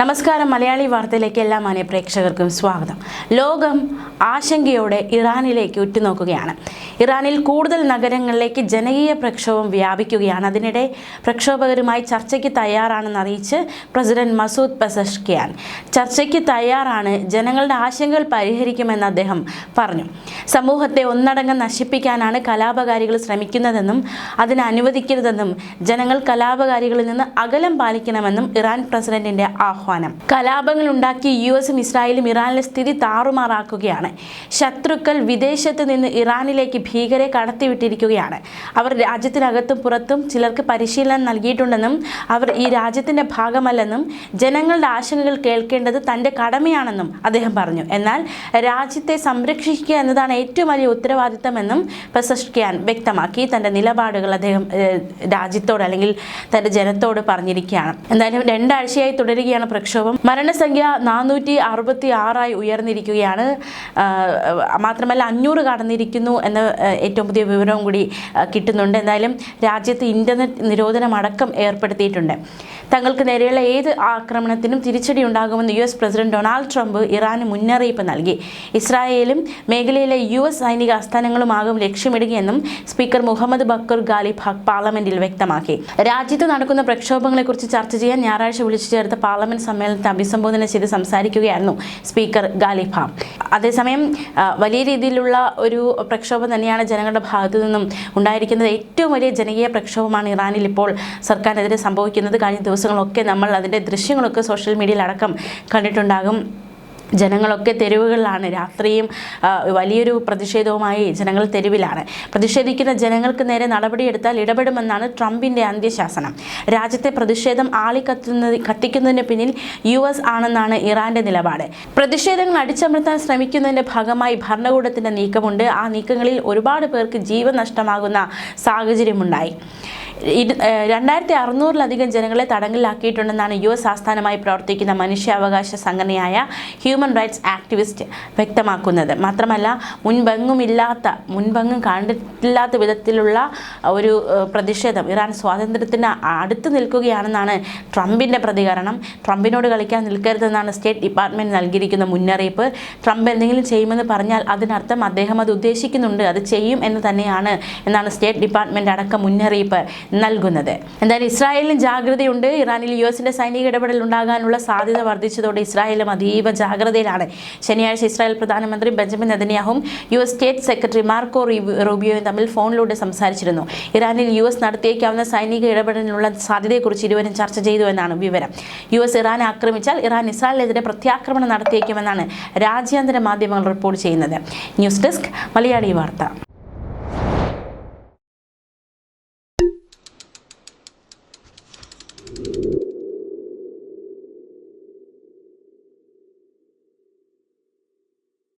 നമസ്കാരം. മലയാളി വാർത്തയിലേക്ക് എല്ലാ മാന്യ പ്രേക്ഷകർക്കും സ്വാഗതം. ലോകം ആശങ്കയോടെ ഇറാനിലേക്ക് ഉറ്റുനോക്കുകയാണ്. ഇറാനിൽ കൂടുതൽ നഗരങ്ങളിലേക്ക് ജനകീയ പ്രക്ഷോഭം വ്യാപിക്കുകയാണ്. അതിനിടെ പ്രക്ഷോഭകരുമായി ചർച്ചയ്ക്ക് തയ്യാറാണെന്ന് അറിയിച്ച് പ്രസിഡന്റ് മസൂദ് പെസഷ്കിയാൻ ചർച്ചയ്ക്ക് തയ്യാറാണ് ജനങ്ങളുടെ ആശങ്കകൾ പരിഹരിക്കുമെന്ന് അദ്ദേഹം പറഞ്ഞു. സമൂഹത്തെ ഒന്നടങ്കം നശിപ്പിക്കാനാണ് കലാപകാരികൾ ശ്രമിക്കുന്നതെന്നും അതിന് അനുവദിക്കരുതെന്നും ജനങ്ങൾ കലാപകാരികളിൽ നിന്ന് അകലം പാലിക്കണമെന്നും ഇറാൻ പ്രസിഡന്റിന്റെ ആഹ്വാനം കലാപങ്ങൾ ഉണ്ടാക്കി യു എസും ഇസ്രായേലും ഇറാനിലെ സ്ഥിതി താറുമാറാക്കുകയാണ്. ശത്രുക്കൾ വിദേശത്ത് നിന്ന് ഇറാനിലേക്ക് ഭീകരെ കടത്തിവിട്ടിരിക്കുകയാണ്. അവർ രാജ്യത്തിനകത്തും പുറത്തും ചിലർക്ക് പരിശീലനം നൽകിയിട്ടുണ്ടെന്നും അവർ ഈ രാജ്യത്തിന്റെ ഭാഗമല്ലെന്നും ജനങ്ങളുടെ ആശങ്കകൾ കേൾക്കേണ്ടത് തന്റെ കടമയാണെന്നും അദ്ദേഹം പറഞ്ഞു. എന്നാൽ രാജ്യത്തെ സംരക്ഷിക്കുക എന്നതാണ് ഏറ്റവും വലിയ ഉത്തരവാദിത്തമെന്നും പെസഷ്കിയാൻ വ്യക്തമാക്കി. തന്റെ നിലപാടുകൾ അദ്ദേഹം രാജ്യത്തോട് അല്ലെങ്കിൽ തന്റെ ജനത്തോട് പറഞ്ഞിരിക്കുകയാണ്. എന്തായാലും രണ്ടാഴ്ചയായി തുടരുകയാണ് പ്രക്ഷോഭം മരണസംഖ്യ നാനൂറ്റി അറുപത്തി ആറായി ഉയർന്നിരിക്കുകയാണ് മാത്രമല്ല അഞ്ഞൂറ് കടന്നിരിക്കുന്നു എന്ന ഏറ്റവും പുതിയ വിവരവും കൂടി കിട്ടുന്നുണ്ട്. എന്തായാലും രാജ്യത്ത് ഇന്റർനെറ്റ് നിരോധനം അടക്കം ഏർപ്പെടുത്തിയിട്ടുണ്ട്. തങ്ങൾക്ക് നേരെയുള്ള ഏത് ആക്രമണത്തിനും തിരിച്ചടി ഉണ്ടാകുമെന്ന് U S president Donald Trump ഇറാന് മുന്നറിയിപ്പ് നൽകി. ഇസ്രായേലും മേഖലയിലെ യു എസ് സൈനിക ആസ്ഥാനങ്ങളുമാകും ലക്ഷ്യമിടുകയെന്നും speaker Mohammad Bagher Ghalibaf പാർലമെന്റിൽ വ്യക്തമാക്കി. രാജ്യത്ത് നടക്കുന്ന പ്രക്ഷോഭങ്ങളെക്കുറിച്ച് ചർച്ച ചെയ്യാൻ ഞായറാഴ്ച വിളിച്ചു ചേർത്ത പാർലമെന്റ് സമ്മേളനത്തെ അഭിസംബോധന ചെയ്ത് സംസാരിക്കുകയായിരുന്നു സ്പീക്കർ ഗാലിബ് ഹാം അതേസമയം വലിയ രീതിയിലുള്ള ഒരു പ്രക്ഷോഭം തന്നെയാണ് ജനങ്ങളുടെ ഭാഗത്തു നിന്നും ഉണ്ടായിരിക്കുന്നത്. ഏറ്റവും വലിയ ജനകീയ പ്രക്ഷോഭമാണ് ഇറാനിൽ ഇപ്പോൾ സർക്കാരിനെതിരെ സംഭവിക്കുന്നത്. കഴിഞ്ഞ ദിവസങ്ങളൊക്കെ നമ്മൾ അതിന്റെ ദൃശ്യങ്ങളൊക്കെ സോഷ്യൽ മീഡിയയിലടക്കം കണ്ടിട്ടുണ്ടാകും. ജനങ്ങളൊക്കെ തെരുവുകളിലാണ്. രാത്രിയും വലിയൊരു പ്രതിഷേധവുമായി ജനങ്ങൾ തെരുവിലാണ്. പ്രതിഷേധിക്കുന്ന ജനങ്ങൾക്ക് നേരെ നടപടിയെടുത്താൽ ഇടപെടുമെന്നാണ് ട്രംപിന്റെ അന്ത്യശാസനം. രാജ്യത്തെ പ്രതിഷേധം ആളിക്കത്തുന്നത് കത്തിക്കുന്നതിന് പിന്നിൽ യു എസ് ആണെന്നാണ് ഇറാന്റെ നിലപാട്. പ്രതിഷേധങ്ങൾ അടിച്ചമർത്താൻ ശ്രമിക്കുന്നതിന്റെ ഭാഗമായി ഭരണകൂടത്തിന്റെ നീക്കമുണ്ട്. ആ നീക്കങ്ങളിൽ ഒരുപാട് പേർക്ക് ജീവൻ നഷ്ടമാകുന്ന സാഹചര്യമുണ്ടായി. രണ്ടായിരത്തി അറുന്നൂറിലധികം ജനങ്ങളെ തടങ്കലിലാക്കിയിട്ടുണ്ടെന്നാണ് യു എസ് ആസ്ഥാനമായി പ്രവർത്തിക്കുന്ന മനുഷ്യാവകാശ സംഘടനയായ ഹ്യൂമൻ റൈറ്റ്സ് ആക്ടിവിസ്റ്റ് വ്യക്തമാക്കുന്നത്. മാത്രമല്ല മുൻപെങ്ങുമില്ലാത്ത മുൻപെങ്ങും കണ്ടിട്ടില്ലാത്ത വിധത്തിലുള്ള ഒരു പ്രതിഷേധം ഇറാൻ സ്വാതന്ത്ര്യത്തിന് അടുത്ത് നിൽക്കുകയാണെന്നാണ് ട്രംപിന്റെ പ്രതികരണം. ട്രംപിനോട് കളിക്കാൻ നിൽക്കരുതെന്നാണ് സ്റ്റേറ്റ് ഡിപ്പാർട്ട്മെന്റ് നൽകിയിരിക്കുന്ന മുന്നറിയിപ്പ്. ട്രംപ് എന്തെങ്കിലും ചെയ്യുമെന്ന് പറഞ്ഞാൽ അതിനർത്ഥം അദ്ദേഹം അത് ഉദ്ദേശിക്കുന്നുണ്ട് അത് ചെയ്യും എന്ന് തന്നെയാണ് എന്നാണ് സ്റ്റേറ്റ് ഡിപ്പാർട്ട്മെന്റ് അടക്കം മുന്നറിയിപ്പ്. നൽകുന്നത്. എന്തായാലും ഇസ്രായേലിന് ജാഗ്രതയുണ്ട്. ഇറാനിൽ യു എസിന്റെ സൈനിക ഇടപെടൽ ഉണ്ടാകാനുള്ള സാധ്യത വർദ്ധിച്ചതോടെ ഇസ്രായേലും അതീവ ജാഗ്രതയിലാണ്. ശനിയാഴ്ച ഇസ്രായേൽ പ്രധാനമന്ത്രി Benjamin നെതന്യാഹും U S state secretary Marco റീബ്- റൂബിയോയും തമ്മിൽ ഫോണിലൂടെ സംസാരിച്ചിരുന്നു. ഇറാനിൽ യു എസ് നടത്തിയേക്കാവുന്ന സൈനിക ഇടപെടലിനുള്ള സാധ്യതയെക്കുറിച്ച് ഇരുവരും ചർച്ച ചെയ്തു എന്നാണ് വിവരം. യു എസ് ഇറാനെ ആക്രമിച്ചാൽ ഇറാൻ ഇസ്രായേലിനെതിരെ പ്രത്യാക്രമണം നടത്തിയേക്കുമെന്നാണ് രാജ്യാന്തര മാധ്യമങ്ങൾ റിപ്പോർട്ട് ചെയ്യുന്നത്. ന്യൂസ് ഡെസ്ക് മലയാളി വാർത്ത.